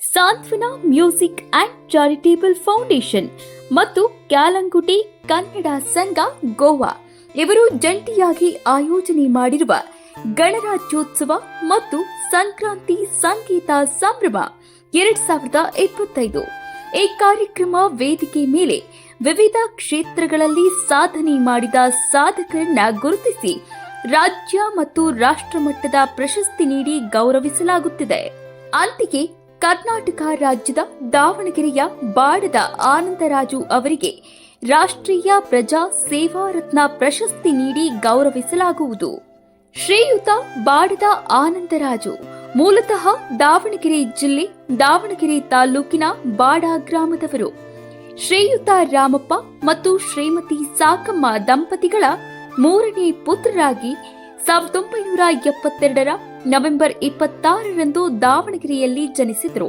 ಸಾಂತ್ವನ music and charitable foundation ಮತ್ತು ಕ್ಯಾಲಂಗುಟಿ ಕನ್ನಡ ಸಂಘ ಗೋವಾ. ಇವರು ಜಂಟಿಯಾಗಿ ಆಯೋಜನೆ ಮಾಡಿರುವ ಗಣರಾಜ್ಯೋತ್ಸವ ಮತ್ತು ಸಂಕ್ರಾಂತಿ ಸಂಗೀತ ಸಂಭ್ರಮ ಎರಡ್ ಸಾವಿರದ ಇಪ್ಪತ್ತೈದು. ಈ ಕಾರ್ಯಕ್ರಮ ವೇದಿಕೆ ಮೇಲೆ ವಿವಿಧ ಕ್ಷೇತ್ರಗಳಲ್ಲಿ ಸಾಧನೆ ಮಾಡಿದ ಸಾಧಕರನ್ನ ಗುರುತಿಸಿ ರಾಜ್ಯ ಮತ್ತು ರಾಷ್ಟ್ರಮಟ್ಟದ ಪ್ರಶಸ್ತಿ ನೀಡಿ ಗೌರವಿಸಲಾಗುತ್ತಿದೆ. ಅಂತೆಯೇ ಕರ್ನಾಟಕ ರಾಜ್ಯದ ದಾವಣಗೆರೆಯ ಬಾಡದ ಆನಂದರಾಜು ಅವರಿಗೆ ರಾಷ್ಟ್ರೀಯ ಪ್ರಜಾ ಸೇವಾ ರತ್ನ ಪ್ರಶಸ್ತಿ ನೀಡಿ ಗೌರವಿಸಲಾಗುವುದು. ಶ್ರೀಯುತ ಬಾಡದ ಆನಂದರಾಜು ಮೂಲತಃ ದಾವಣಗೆರೆ ಜಿಲ್ಲೆ, ದಾವಣಗೆರೆ ತಾಲೂಕಿನ ಬಾಡ ಗ್ರಾಮದವರು. ಶ್ರೀಯುತ ರಾಮಪ್ಪ ಮತ್ತು ಶ್ರೀಮತಿ ಸಾಕಮ್ಮ ದಂಪತಿಗಳ ಮೂರನೇ ಪುತ್ರರಾಗಿ ಸಾವಿರದ ಒಂಬೈನೂರ ಎಪ್ಪತ್ತೆರಡರ ನವೆಂಬರ್ ಇಪ್ಪತ್ತಾರರಂದು ದಾವಣಗೆರೆಯಲ್ಲಿ ಜನಿಸಿದರು.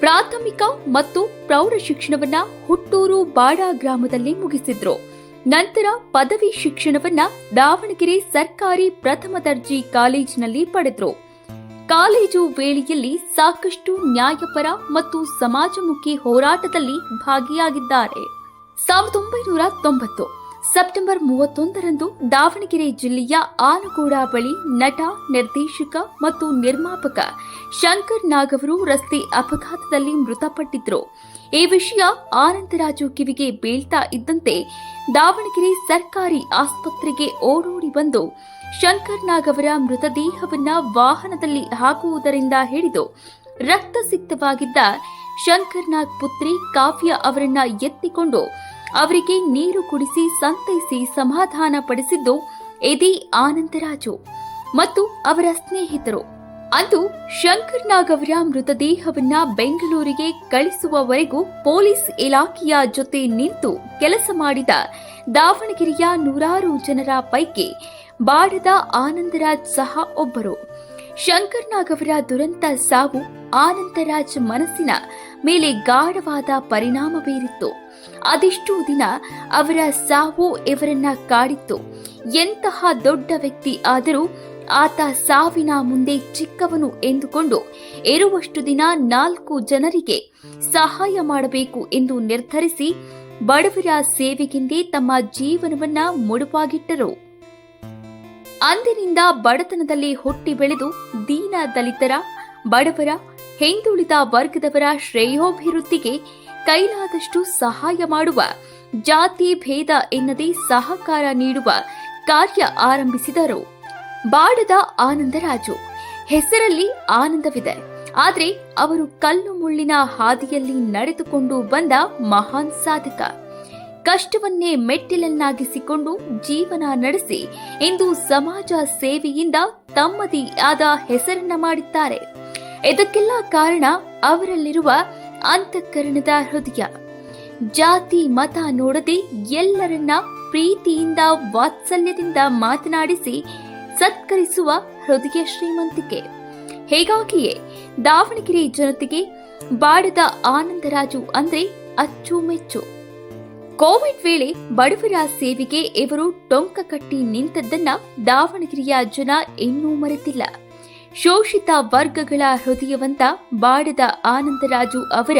ಪ್ರಾಥಮಿಕ ಮತ್ತು ಪ್ರೌಢ ಶಿಕ್ಷಣವನ್ನ ಹುಟ್ಟೂರು ಬಾಡ ಗ್ರಾಮದಲ್ಲಿ ಮುಗಿಸಿದ್ರು. ನಂತರ ಪದವಿ ಶಿಕ್ಷಣವನ್ನ ದಾವಣಗೆರೆ ಸರ್ಕಾರಿ ಪ್ರಥಮ ದರ್ಜೆ ಕಾಲೇಜಿನಲ್ಲಿ ಪಡೆದ್ರು. ಕಾಲೇಜು ವೇಳೆಯಲ್ಲಿ ಸಾಕಷ್ಟು ನ್ಯಾಯಪರ ಮತ್ತು ಸಮಾಜಮುಖಿ ಹೋರಾಟದಲ್ಲಿ ಭಾಗಿಯಾಗಿದ್ದಾರೆ. ಸಾವಿರದ ಒಂಬೈನೂರ ತೊಂಬತ್ತು ಸೆಪ್ಟೆಂಬರ್ ಮೂವತ್ತೊಂದರಂದು ದಾವಣಗೆರೆ ಜಿಲ್ಲೆಯ ಆನಗೋಡ ಬಳಿ ನಟ, ನಿರ್ದೇಶಕ ಮತ್ತು ನಿರ್ಮಾಪಕ ಶಂಕರ್ ನಾಗ್ ಅವರು ರಸ್ತೆ ಅಪಘಾತದಲ್ಲಿ ಮೃತಪಟ್ಟಿದ್ದರು ಈ ವಿಷಯ ಆನಂದರಾಜು ಕಿವಿಗೆ ಬೀಳ್ತಾ ಇದ್ದಂತೆ ದಾವಣಗೆರೆ ಸರ್ಕಾರಿ ಆಸ್ಪತ್ರೆಗೆ ಓಡೋಡಿ ಬಂದು ಶಂಕರ್ ನಾಗ್ ಅವರ ಮೃತದೇಹವನ್ನ ವಾಹನದಲ್ಲಿ ಹಾಕುವುದರಿಂದ ಹಿಡಿದು ರಕ್ತಸಿಕ್ತವಾಗಿದ್ದ ಶಂಕರ್ ನಾಗ್ ಪುತ್ರಿ ಕಾವ್ಯ ಅವರನ್ನ ಎತ್ತಿಕೊಂಡು ಅವರಿಗೆ ನೀರು ಕುಡಿಸಿ ಸಂತೈಸಿ ಸಮಾಧಾನ ಪಡಿಸಿದ್ದು ಎದಿ ಆನಂದರಾಜು ಮತ್ತು ಅವರ ಸ್ನೇಹಿತರು. ಅಂದು ಶಂಕರ್ ನಾಗ್ ಅವರ ಮೃತದೇಹವನ್ನ ಬೆಂಗಳೂರಿಗೆ ಕಳಿಸುವವರೆಗೂ ಪೊಲೀಸ್ ಇಲಾಖೆಯ ಜೊತೆ ನಿಂತು ಕೆಲಸ ಮಾಡಿದ ದಾವಣಗೆರೆಯ ನೂರಾರು ಜನರ ಪೈಕಿ ಬಾಡದ ಆನಂದರಾಜ್ ಸಹ ಒಬ್ಬರು. ಶಂಕರ್ ನಾಗ್ ಅವರ ದುರಂತ ಸಾವು ಆನಂದರಾಜ್ ಮನಸ್ಸಿನ ಮೇಲೆ ಗಾಢವಾದ ಪರಿಣಾಮ ಬೀರಿತ್ತು. ಅದೆಷ್ಟೋ ದಿನ ಅವರ ಸಾವು ಇವರನ್ನ ಕಾಡಿತ್ತು. ಎಂತಹ ದೊಡ್ಡ ವ್ಯಕ್ತಿ ಆದರೂ ಆತ ಸಾವಿನ ಮುಂದೆ ಚಿಕ್ಕವನು ಎಂದುಕೊಂಡು ಇರುವಷ್ಟು ದಿನ ನಾಲ್ಕು ಜನರಿಗೆ ಸಹಾಯ ಮಾಡಬೇಕು ಎಂದು ನಿರ್ಧರಿಸಿ ಬಡವರ ಸೇವೆಗೆಂದೇ ತಮ್ಮ ಜೀವನವನ್ನ ಮುಡುಪಾಗಿಟ್ಟರು. ಅಂದಿನಿಂದ ಬಡತನದಲ್ಲಿ ಹುಟ್ಟಿ ಬೆಳೆದು ದೀನ ದಲಿತರ, ಬಡವರ, ಹಿಂದುಳಿದ ವರ್ಗದವರ ಶ್ರೇಯೋಭಿವೃದ್ಧಿಗೆ ಕೈಲಾದಷ್ಟು ಸಹಾಯ ಮಾಡುವ, ಜಾತಿ ಭೇದ ಎನ್ನದೇ ಸಹಕಾರ ನೀಡುವ ಕಾರ್ಯ ಆರಂಭಿಸಿದರು. ಬಾಡದ ಆನಂದರಾಜು, ಹೆಸರಲ್ಲಿ ಆನಂದವಿದೆ. ಆದರೆ ಅವರು ಕಲ್ಲು ಮುಳ್ಳಿನ ಹಾದಿಯಲ್ಲಿ ನಡೆದುಕೊಂಡು ಬಂದ ಮಹಾನ್ ಸಾಧಕ. ಕಷ್ಟವನ್ನೇ ಮೆಟ್ಟಿಲನ್ನಾಗಿಸಿಕೊಂಡು ಜೀವನ ನಡೆಸಿ ಇಂದು ಸಮಾಜ ಸೇವೆಯಿಂದ ತಮ್ಮದೇ ಆದ ಹೆಸರನ್ನ ಮಾಡಿದ್ದಾರೆ. ಇದಕ್ಕೆಲ್ಲ ಕಾರಣ ಅವರಲ್ಲಿರುವ ಅಂತಃಕರಣದ ಹೃದಯ. ಜಾತಿ, ಮತ ನೋಡದೆ ಎಲ್ಲರನ್ನ ಪ್ರೀತಿಯಿಂದ, ವಾತ್ಸಲ್ಯದಿಂದ ಮಾತನಾಡಿಸಿ ಸತ್ಕರಿಸುವ ಹೃದಯ ಶ್ರೀಮಂತಿಕೆ. ಹೇಗಾಗಿಯೇ ದಾವಣಗೆರೆ ಜನತೆಗೆ ಬಾಡದ ಆನಂದರಾಜು ಅಂದ್ರೆ ಅಚ್ಚುಮೆಚ್ಚು. ಕೋವಿಡ್ ವೇಳೆ ಬಡವರ ಸೇವೆಗೆ ಇವರು ಟೊಂಕ ಕಟ್ಟಿ ನಿಂತದ್ದನ್ನ ದಾವಣಗೆರೆಯ ಜನ ಇನ್ನೂ ಮರೆತಿಲ್ಲ. ಶೋಷಿತ ವರ್ಗಗಳ ಹೃದಯವಂತ ಬಾಡದ ಆನಂದರಾಜು ಅವರ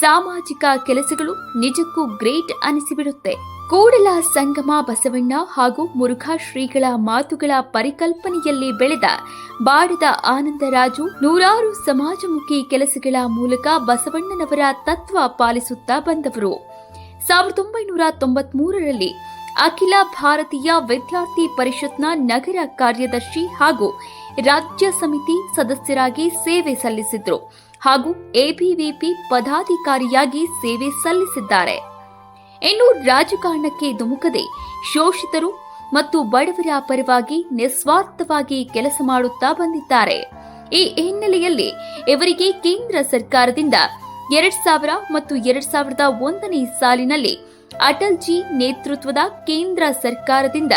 ಸಾಮಾಜಿಕ ಕೆಲಸಗಳು ನಿಜಕ್ಕೂ ಗ್ರೇಟ್ ಅನಿಸಿಬಿಡುತ್ತೆ. ಕೂಡಲ ಸಂಗಮ ಬಸವಣ್ಣ ಹಾಗೂ ಮುರುಘಾ ಶ್ರೀಗಳ ಮಾತುಗಳ ಪರಿಕಲ್ಪನೆಯಲ್ಲಿ ಬೆಳೆದ ಬಾಡದ ಆನಂದರಾಜು ನೂರಾರು ಸಮಾಜಮುಖಿ ಕೆಲಸಗಳ ಮೂಲಕ ಬಸವಣ್ಣನವರ ತತ್ವ ಪಾಲಿಸುತ್ತಾ ಬಂದವರು. ಸಾವಿರದ ಒಂಬೈನೂರ ತೊಂಬತ್ಮೂರರಲ್ಲಿ ಅಖಿಲ ಭಾರತೀಯ ವಿದ್ಯಾರ್ಥಿ ಪರಿಷತ್ನ ನಗರ ಕಾರ್ಯದರ್ಶಿ ಹಾಗೂ ರಾಜ್ಯ ಸಮಿತಿ ಸದಸ್ಯರಾಗಿ ಸೇವೆ ಸಲ್ಲಿಸಿದ್ರು ಹಾಗೂ ಎಬಿವಿಪಿ ಪದಾಧಿಕಾರಿಯಾಗಿ ಸೇವೆ ಸಲ್ಲಿಸಿದ್ದಾರೆ. ಇನ್ನು ರಾಜಕಾರಣಕ್ಕೆ ಧುಮುಕದೆ ಶೋಷಿತರು ಮತ್ತು ಬಡವರ ಪರವಾಗಿ ನಿಸ್ವಾರ್ಥವಾಗಿ ಕೆಲಸ ಮಾಡುತ್ತಾ ಬಂದಿದ್ದಾರೆ. ಈ ಹಿನ್ನೆಲೆಯಲ್ಲಿ ಇವರಿಗೆ ಕೇಂದ್ರ ಸರ್ಕಾರದಿಂದ ಎರಡ್ ಸಾವಿರ ಮತ್ತು ಎರಡ್ ಸಾವಿರದ ಒಂದನೇ ಸಾಲಿನಲ್ಲಿ ಅಟಲ್ ಜಿ ನೇತೃತ್ವದ ಕೇಂದ್ರ ಸರ್ಕಾರದಿಂದ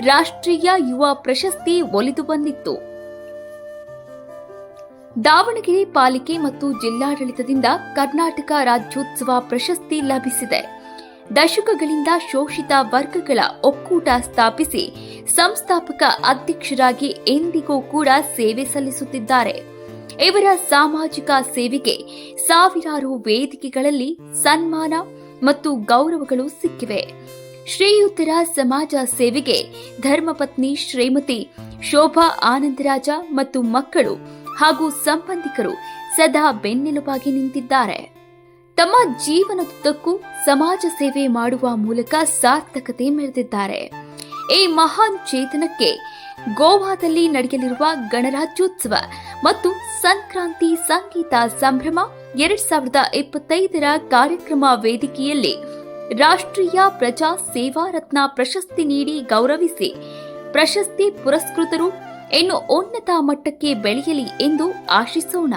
ರಾಷ್ಟ್ರೀಯ ಯುವ ಪ್ರಶಸ್ತಿ ಒಲಿದು ಬಂದಿತ್ತು. ದಾವಣಗೆರೆ ಪಾಲಿಕೆ ಮತ್ತು ಜಿಲ್ಲಾಡಳಿತದಿಂದ ಕರ್ನಾಟಕ ರಾಜ್ಯೋತ್ಸವ ಪ್ರಶಸ್ತಿ ಲಭಿಸಿದೆ. ದಶಕಗಳಿಂದ ಶೋಷಿತ ವರ್ಗಗಳ ಒಕ್ಕೂಟ ಸ್ಥಾಪಿಸಿ ಸಂಸ್ಥಾಪಕ ಅಧ್ಯಕ್ಷರಾಗಿ ಎಂದಿಗೂ ಕೂಡ ಸೇವೆ ಸಲ್ಲಿಸುತ್ತಿದ್ದಾರೆ. ಇವರ ಸಾಮಾಜಿಕ ಸೇವೆಗೆ ಸಾವಿರಾರು ವೇದಿಕೆಗಳಲ್ಲಿ ಸನ್ಮಾನ ಮತ್ತು ಗೌರವಗಳು ಸಿಕ್ಕಿವೆ. ಶ್ರೀಯುತರ ಸಮಾಜ ಸೇವೆಗೆ ಧರ್ಮಪತ್ನಿ ಶ್ರೀಮತಿ ಶೋಭಾ ಆನಂದರಾಜ ಮತ್ತು ಮಕ್ಕಳು ಹಾಗೂ ಸಂಬಂಧಿಕರು ಸದಾ ಬೆನ್ನೆಲುಬಾಗಿ ನಿಂತಿದ್ದಾರೆ. ತಮ್ಮ ಜೀವನದುದ್ದಕ್ಕೂ ಸಮಾಜ ಸೇವೆ ಮಾಡುವ ಮೂಲಕ ಸಾರ್ಥಕತೆ ಮೆರೆದಿದ್ದಾರೆ. ಈ ಮಹಾನ್ ಚೇತನಕ್ಕೆ ಗೋವಾದಲ್ಲಿ ನಡೆಯಲಿರುವ ಗಣರಾಜ್ಯೋತ್ಸವ ಮತ್ತು ಸಂಕ್ರಾಂತಿ ಸಂಗೀತ ಸಂಭ್ರಮ ಎರಡ್ ಸಾವಿರದ ಇಪ್ಪತ್ತೈದರ ಕಾರ್ಯಕ್ರಮ ವೇದಿಕೆಯಲ್ಲಿ ರಾಷ್ಟ್ರೀಯ ಪ್ರಜಾ ಸೇವಾ ರತ್ನ ಪ್ರಶಸ್ತಿ ನೀಡಿ ಗೌರವಿಸಿ ಪ್ರಶಸ್ತಿ ಪುರಸ್ಕೃತರು ಇನ್ನು ಉನ್ನತ ಮಟ್ಟಕ್ಕೆ ಬೆಳೆಯಲಿ ಎಂದು ಆಶಿಸೋಣ.